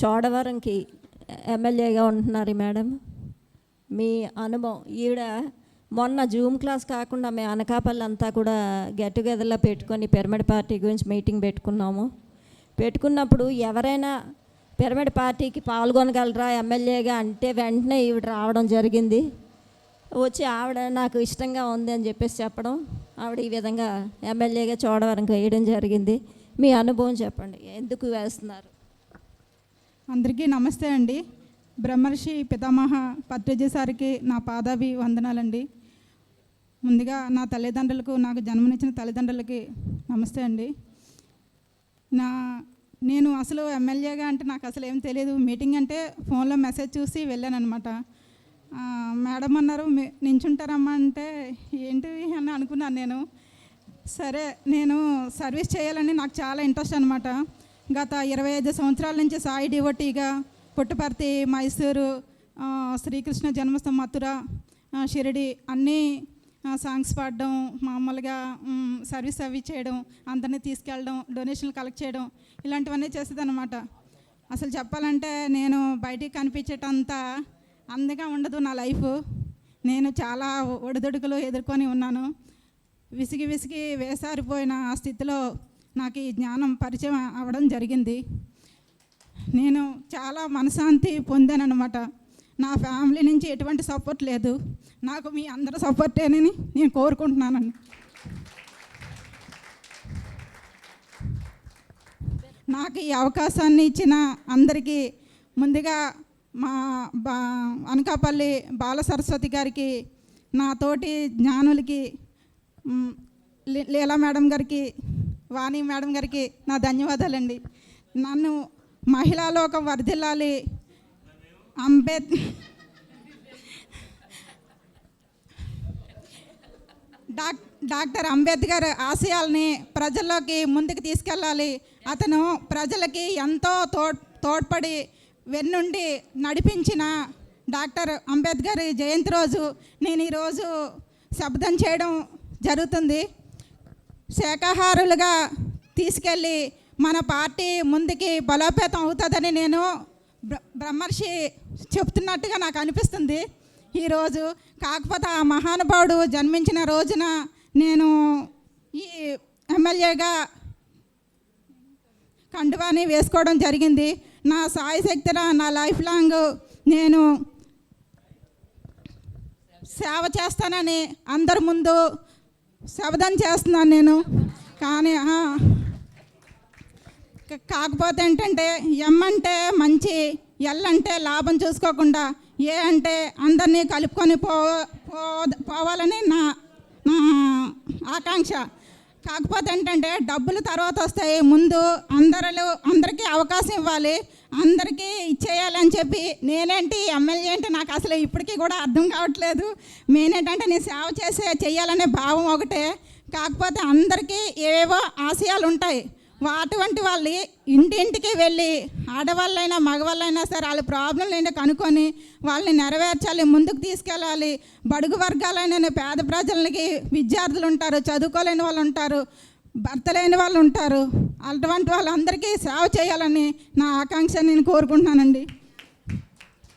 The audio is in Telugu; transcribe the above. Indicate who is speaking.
Speaker 1: చోడవరంకి ఎమ్మెల్యేగా ఉంటున్నారు మేడం. మీ అనుభవం ఈవిడ మొన్న జూమ్ క్లాస్ కాకుండా మేము అనకాపల్లి అంతా కూడా గెట్ టుగెదర్లో పెట్టుకొని పిరమిడ్ పార్టీ గురించి మీటింగ్ పెట్టుకున్నాము. పెట్టుకున్నప్పుడు ఎవరైనా పిరమిడ్ పార్టీకి పాల్గొనగలరా ఎమ్మెల్యేగా అంటే వెంటనే ఈవిడ రావడం జరిగింది. వచ్చి ఆవిడ నాకు ఇష్టంగా ఉంది అని చెప్పేసి చెప్పడం ఆవిడ ఈ విధంగా ఎమ్మెల్యేగా చూడవరం వేయడం జరిగింది. మీ అనుభవం చెప్పండి ఎందుకు వేస్తున్నారు?
Speaker 2: అందరికీ నమస్తే అండి. బ్రహ్మర్షి పితామహ పత్రిజీ సారికి నా పాదాభి వందనాలండి. ముందుగా నా తల్లిదండ్రులకు నాకు జన్మనిచ్చిన తల్లిదండ్రులకి నమస్తే అండి. నా నేను అసలు ఎమ్మెల్యేగా అంటే నాకు అసలు ఏం తెలియదు మీటింగ్ అంటే ఫోన్లో మెసేజ్ చూసి వెళ్ళాను అనమాట మేడం అన్నారు "మీ- నించుంటారమ్మా అంటే ఏంటి అని అనుకున్నాను నేను. సరే నేను సర్వీస్ చేయాలని నాకు చాలా ఇంట్రెస్ట్ అనమాట గత ఇరవై ఐదు సంవత్సరాల నుంచి సాయి డివోటీగా పుట్టపర్తి మైసూరు శ్రీకృష్ణ జన్మస్థం మథుర షిరిడి అన్నీ సాంగ్స్ పాడడం మామూలుగా సర్వీస్ అవి చేయడం అందరినీ తీసుకెళ్ళడం డొనేషన్లు కలెక్ట్ చేయడం ఇలాంటివన్నీ చేసేదన్నమాట. అసలు చెప్పాలంటే నేను బయటికి కనిపించేటంత అందంగా ఉండదు నా లైఫ్. నేను చాలా ఒడిదుడుకులు ఎదుర్కొని ఉన్నాను. విసిగి విసిగి వేసారిపోయిన ఆ స్థితిలో నాకు ఈ జ్ఞానం పరిచయం అవ్వడం జరిగింది. నేను చాలా మనశాంతి పొందానన్నమాట. నా ఫ్యామిలీ నుంచి ఎటువంటి సపోర్ట్ లేదు. నాకు మీ అందరి సపోర్టేనని నేను కోరుకుంటున్నానండి. నాకు ఈ అవకాశాన్ని ఇచ్చిన అందరికీ ముందుగా మా బా అనకాపల్లి బాల సరస్వతి గారికి నా తోటి జ్ఞానులకి లీ- లీలా మేడం గారికి వాణి మేడం గారికి నా ధన్యవాదాలండి. నన్ను మహిళా లోకం వర్ధిల్లాలి. అంబేద్ డాక్ డాక్టర్ అంబేద్కర్ ఆశయాల్ని ప్రజల్లోకి ముందుకు తీసుకెళ్ళాలి. అతను ప్రజలకి ఎంతో తో తోడ్పడి వెన్నుండి నడిపించిన డాక్టర్ అంబేద్కర్ జయంతి రోజు నేను ఈరోజు శబ్దం చేయడం జరుగుతుంది. శాఖాహారులుగా తీసుకెళ్ళి మన పార్టీ ముందుకి బలోపేతం అవుతుందని నేను బ్రహ్మర్షి చెప్తున్నట్టుగా నాకు అనిపిస్తుంది. ఈరోజు కాకపోతే ఆ మహానుభావుడు జన్మించిన రోజున నేను ఈ ఎమ్మెల్యేగా కండువాని వేసుకోవడం జరిగింది. నా సాయి శక్తిన నా లైఫ్ లాంగ్ నేను సేవ చేస్తానని అందరి ముందు శబదం చేస్తున్నాను నేను. కానీ కాకపోతే ఏంటంటే ఎం అంటే మంచి ఎల్ అంటే లాభం చూసుకోకుండా ఏ అంటే అందరినీ కలుపుకొని పో పో- పోవాలని నా నా ఆకాంక్ష. కాకపోతే ఏంటంటే డబ్బులు తర్వాత వస్తాయి. ముందు అందరిలో అందరికీ అవకాశం ఇవ్వాలి. అందరికీ ఇచ్చేయాలని చెప్పి నేనేంటి ఎమ్మెల్యే అంటే నాకు అసలు ఇప్పటికీ కూడా అర్థం కావట్లేదు. మెయిన్ ఏంటంటే నేను సేవ చేసే చేయాలనే భావం ఒకటే. కాకపోతే అందరికీ ఏవేవో ఆశయాలు ఉంటాయి. అటువంటి వాళ్ళు ఇంటింటికి వెళ్ళి ఆడవాళ్ళైనా మగవాళ్ళైనా సరే వాళ్ళ ప్రాబ్లంలు ఏంటో కనుక్కొని వాళ్ళని నెరవేర్చాలి ముందుకు తీసుకెళ్ళాలి. బడుగు వర్గాలైన పేద ప్రజలకి విద్యార్థులు ఉంటారు చదువుకోలేని వాళ్ళు ఉంటారు భర్త లేని వాళ్ళు ఉంటారు. అటువంటి వాళ్ళందరికీ సేవ చేయాలని నా ఆకాంక్ష నేను కోరుకుంటున్నానండి.